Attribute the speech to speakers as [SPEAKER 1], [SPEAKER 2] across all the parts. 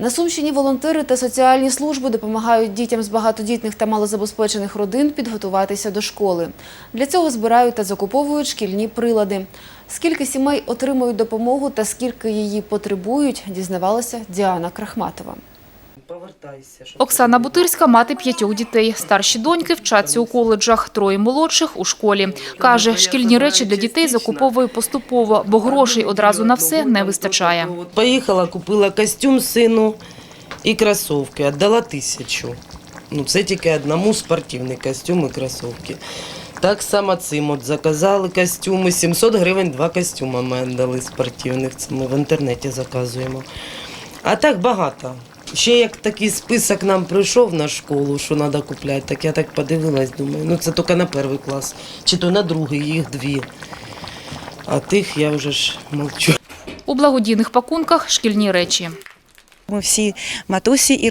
[SPEAKER 1] На Сумщині волонтери та соціальні служби допомагають дітям з багатодітних та малозабезпечених родин підготуватися до школи. Для цього збирають та закуповують шкільні прилади. Скільки сімей отримують допомогу та скільки її потребують, дізнавалася Діана Крахматова.
[SPEAKER 2] Повертайся.
[SPEAKER 3] Оксана Бутирська – мати п'ятьох дітей. Старші доньки вчаться у коледжах, троє молодших – у школі. Каже, шкільні речі для дітей закуповує поступово, бо грошей одразу на все не вистачає.
[SPEAKER 2] Поїхала, купила костюм сину і кросівки. Віддала тисячу. Ну, це тільки одному спортивний костюм і кросівки. Так само цим от заказали костюми. 700 гривень два костюми ми віддали спортивних. Це ми в інтернеті заказуємо. А так багато. Ще як такий список нам прийшов на школу, що треба купляти, так я так подивилась, думаю, ну це тільки на перший клас, чи то на другий, їх дві. А тих я вже ж мовчу.
[SPEAKER 3] У благодійних пакунках – шкільні речі.
[SPEAKER 4] Ми всі матусі і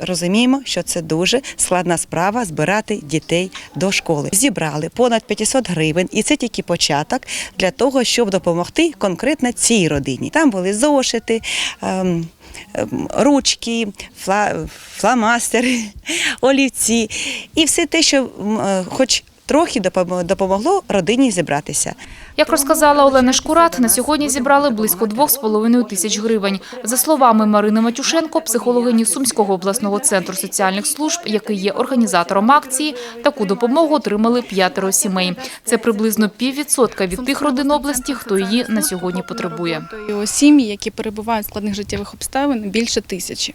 [SPEAKER 4] розуміємо, що це дуже складна справа збирати дітей до школи. Зібрали понад 500 гривень, і це тільки початок для того, щоб допомогти конкретно цій родині. Там були зошити. ем, ем, Ручки, фла, фломастери, олівці і все те, що е, хоч трохи допом- допомогло родині зібратися.
[SPEAKER 3] Як розказала Олена Шкурат, на сьогодні зібрали близько 2,5 тисяч гривень. За словами Марини Матюшенко, психологині Сумського обласного центру соціальних служб, який є організатором акції, таку допомогу отримали п'ятеро сімей. Це приблизно піввідсотка від тих родин області, хто її на сьогодні потребує.
[SPEAKER 5] Сім'ї, які перебувають в складних життєвих обставин, більше тисячі.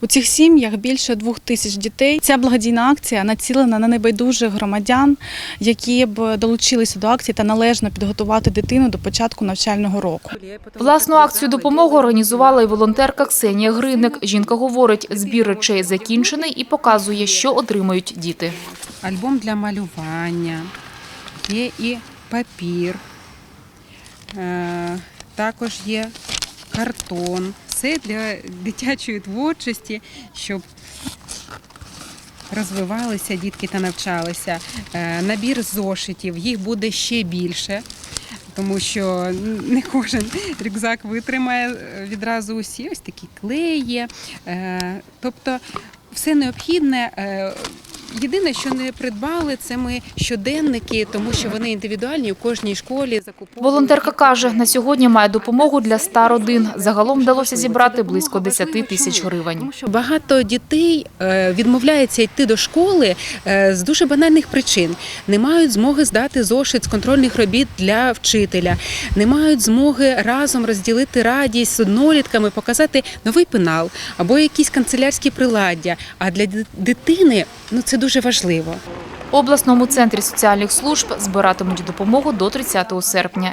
[SPEAKER 5] У цих сім'ях більше двох тисяч дітей. Ця благодійна акція націлена на небайдужих громадян, які б долучилися до акції та належно підготувати дитину до початку навчального року.
[SPEAKER 3] Власну акцію допомоги організувала і волонтерка Ксенія Гриник. Жінка говорить, збір речей закінчений і показує, що отримають діти.
[SPEAKER 6] альбом для малювання, є і папір, е, також є картон. Все для дитячої творчості, щоб розвивалися дітки та навчалися. Е, Набір зошитів, їх буде ще більше. Тому що не кожен рюкзак витримає е, відразу усі ось такі клеї. Е, Тобто все необхідне. Єдине, що не придбали, це ми щоденники, тому що вони індивідуальні у кожній школі закуповують.
[SPEAKER 3] Волонтерка каже, на сьогодні має допомогу для 100 родин. Загалом вдалося зібрати близько 10 тисяч гривень.
[SPEAKER 6] Багато дітей е, відмовляються йти до школи е, з дуже банальних причин. Не мають змоги здати зошит з контрольних робіт для вчителя, не мають змоги разом розділити радість з однолітками, показати новий пенал або якісь канцелярські приладдя. А для дитини ну це дуже важливо.
[SPEAKER 3] В обласному центрі соціальних служб збиратимуть допомогу до 30 серпня.